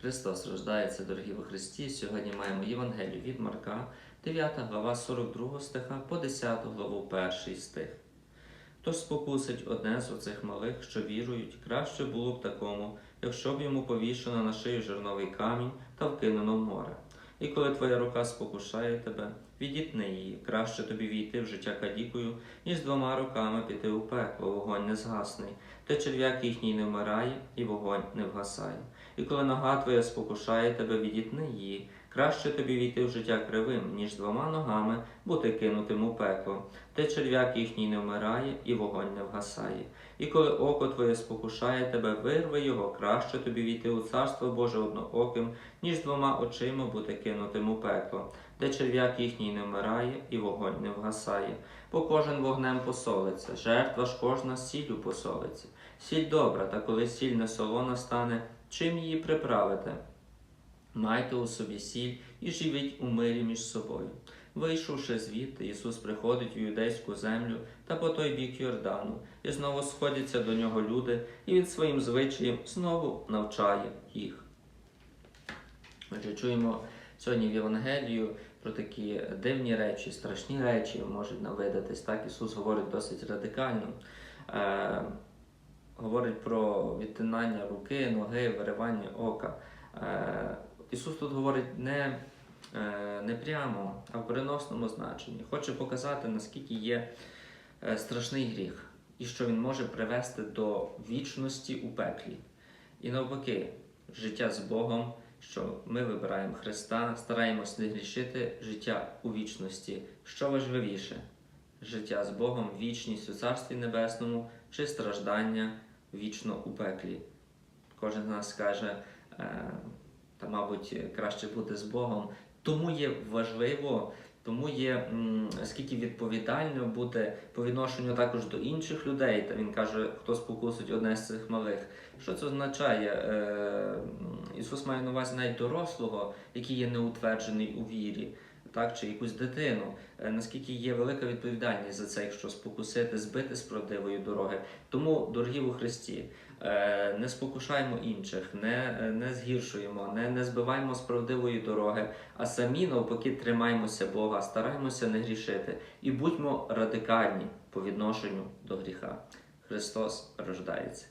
Христос рождається, дорогі во Христі. Сьогодні маємо Євангелію від Марка, 9 глава 42 стиха по 10 главу 1 стих. Хто спокусить одне з оцих малих, що вірують, краще було б такому, якщо б йому повішено на шию жерновий камінь та вкинено в море. І коли твоя рука спокушає тебе, відітни її, краще тобі війти в життя кадікою, ніж двома руками піти у пекло, вогонь не згасний, та черв'як їхній не вмирає, і вогонь не вгасає. І коли нога твоя спокушає тебе, відітни її, краще тобі війти в життя кривим, ніж двома ногами бути кинутим у пекло, де черв'як їхній не вмирає, і вогонь не вгасає. І коли око твоє спокушає тебе, вирви його, краще тобі війти у царство Боже однооким, ніж двома очима бути кинутим у пекло, де черв'як їхній не вмирає, і вогонь не вгасає. Бо кожен вогнем посолиться, жертва ж кожна сіллю посолиться. Сіль добра, та коли сіль не солона стане, чим її приправите? Майте у собі сіль і живіть у мирі між собою. Вийшовши звідти, Ісус приходить у юдейську землю та по той бік Йордану, і знову сходяться до нього люди, і він своїм звичаєм знову навчає їх. Отже, чуємо сьогодні в Євангелію про такі дивні речі, страшні речі можуть нам видатись. Так, Ісус говорить досить радикально. Е, говорить про відтинання руки, ноги, виривання ока. Е, Ісус тут говорить не, е, не прямо, а в переносному значенні. Хоче показати, наскільки є е, страшний гріх і що він може привести до вічності у пеклі. І навпаки, життя з Богом, що ми вибираємо Христа, стараємось не грішити життя у вічності. Що важливіше? Життя з Богом, вічність у Царстві Небесному чи страждання вічно у пеклі. Кожен з нас скаже, е, та, мабуть, краще бути з Богом. Тому є важливо, тому є скільки відповідально бути по відношенню також до інших людей. Та він каже, хто спокусить одне з цих малих. Що це означає? Е, Ісус має на увазі навіть дорослого, який є неутверджений у вірі. Так, чи якусь дитину, Е, наскільки є велика відповідальність за це, якщо спокусити, збити з правдивої дороги. Тому, дорогі у Христі, е, не спокушаємо інших, не, е, не згіршуємо, не, не збиваємо з правдивої дороги, а самі навпаки тримаємося Бога, стараємося не грішити і будьмо радикальні по відношенню до гріха. Христос рождається.